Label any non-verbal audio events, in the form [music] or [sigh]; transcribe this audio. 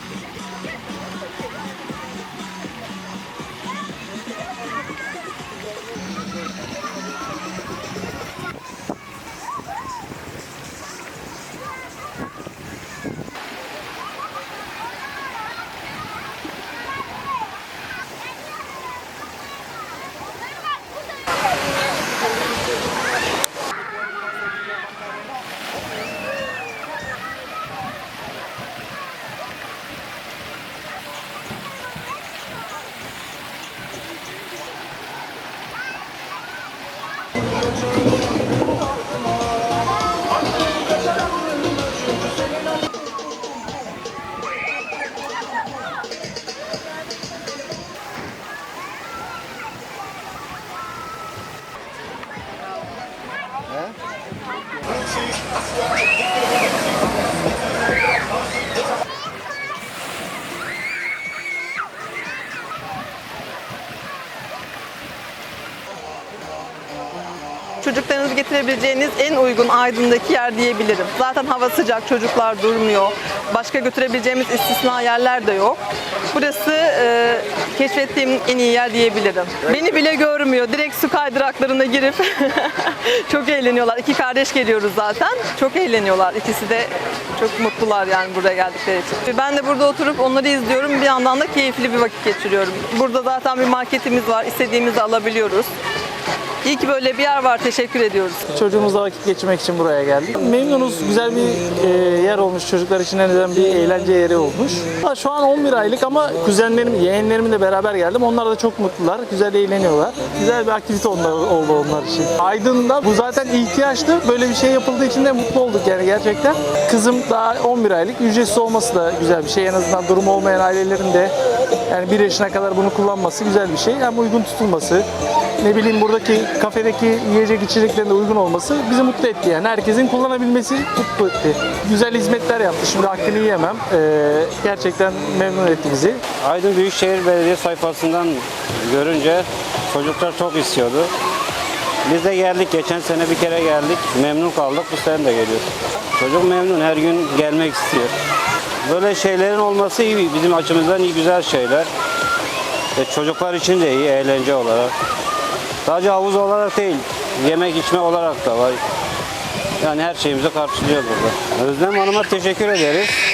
suerte. Çocuklarınızı getirebileceğiniz en uygun Aydın'daki yer diyebilirim. Zaten hava sıcak, çocuklar durmuyor. Başka götürebileceğimiz istisna yerler de yok. Burası e, keşfettiğim en iyi yer diyebilirim. Beni bile görmüyor. Direkt su kaydıraklarına girip [laughs] çok eğleniyorlar. İki kardeş geliyoruz zaten. Çok eğleniyorlar. İkisi de çok mutlular yani buraya geldikleri için. Ben de burada oturup onları izliyorum. Bir yandan da keyifli bir vakit geçiriyorum. Burada zaten bir marketimiz var. İstediğimizi alabiliyoruz. İyi ki böyle bir yer var. Teşekkür ediyoruz. Çocuğumuzla vakit geçirmek için buraya geldik. Memnunuz. Güzel bir e, yer olmuş. Çocuklar için en azından bir eğlence yeri olmuş. Şu an 11 aylık ama kuzenlerim, yeğenlerimle beraber geldim. Onlar da çok mutlular. Güzel eğleniyorlar. Güzel bir aktivite onlar, oldu onlar için. Aydın'da bu zaten ihtiyaçtı. Böyle bir şey yapıldığı için de mutlu olduk yani gerçekten. Kızım daha 11 aylık. Ücretsiz olması da güzel bir şey. En azından durumu olmayan ailelerin de yani 1 yaşına kadar bunu kullanması güzel bir şey. Hem uygun tutulması, ne bileyim buradaki kafedeki yiyecek içeceklerin de uygun olması bizi mutlu etti yani. Herkesin kullanabilmesi mutlu etti. Güzel hizmetler yaptı. Şimdi hakkını yiyemem. Ee, gerçekten memnun etti bizi. Aydın Büyükşehir Belediye sayfasından görünce çocuklar çok istiyordu. Biz de geldik, geçen sene bir kere geldik. Memnun kaldık, bu sene de geliyoruz. Çocuk memnun, her gün gelmek istiyor. Böyle şeylerin olması iyi, bizim açımızdan iyi güzel şeyler. E, çocuklar için de iyi, eğlence olarak. Sadece havuz olarak değil, yemek içme olarak da var. Yani her şeyimizi karşılıyor burada. Özlem Hanım'a teşekkür ederiz.